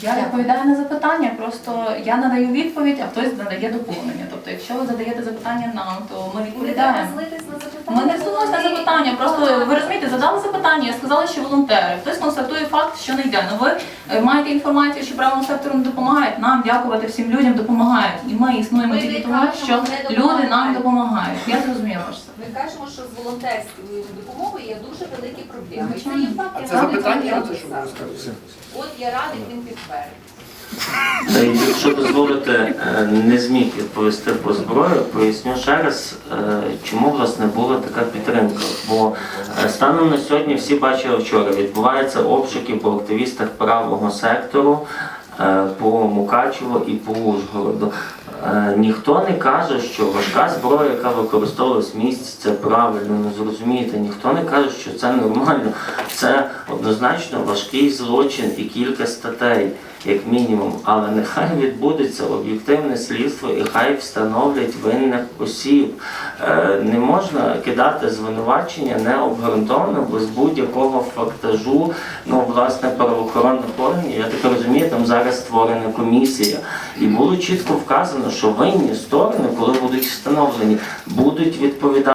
Я відповідаю на запитання, просто я надаю відповідь, а хтось надає доповнення. Тобто, якщо ви задаєте запитання нам, то ми відповідаємо. злитись на запитання. Ми не звернулися на запитання, просто ви розумієте, задали запитання, я сказала, що волонтери. Хтось констатує факт, що не йде. Ну ви е, маєте інформацію, що правому сектору не допомагають. Нам дякувати всім людям допомагають. І ми існуємо Ми тільки тому, кажемо, що люди нам допомагають. Я зрозуміла ваш. Ми кажемо, що з волонтерською допомогою є дуже великі проблеми. Це є факт, я радий що? От я радий, він підтвердив. Й Якщо дозволите, е, не зміг відповісти по зброю, поясню ще раз, е, чому власне була така підтримка. Бо е, станом на сьогодні всі бачили вчора, відбуваються обшуки по активістах правого сектору. е, По Мукачево і по Ужгороду. Е, Ніхто не каже, що важка зброя, яка використовувалась в місті, це правильно, ну зрозумієте, ніхто не каже, що це нормально. Це однозначно важкий злочин і кілька статей, як мінімум. Але нехай відбудеться об'єктивне слідство і хай встановлять винних осіб. Е, Не можна кидати звинувачення необґрунтовано, без будь-якого фактажу. Ну, власне, правоохоронних органів, я так розумію, там зараз створена комісія. І було чітко вказано, що винні сторони, коли будуть встановлені, будуть відповідати.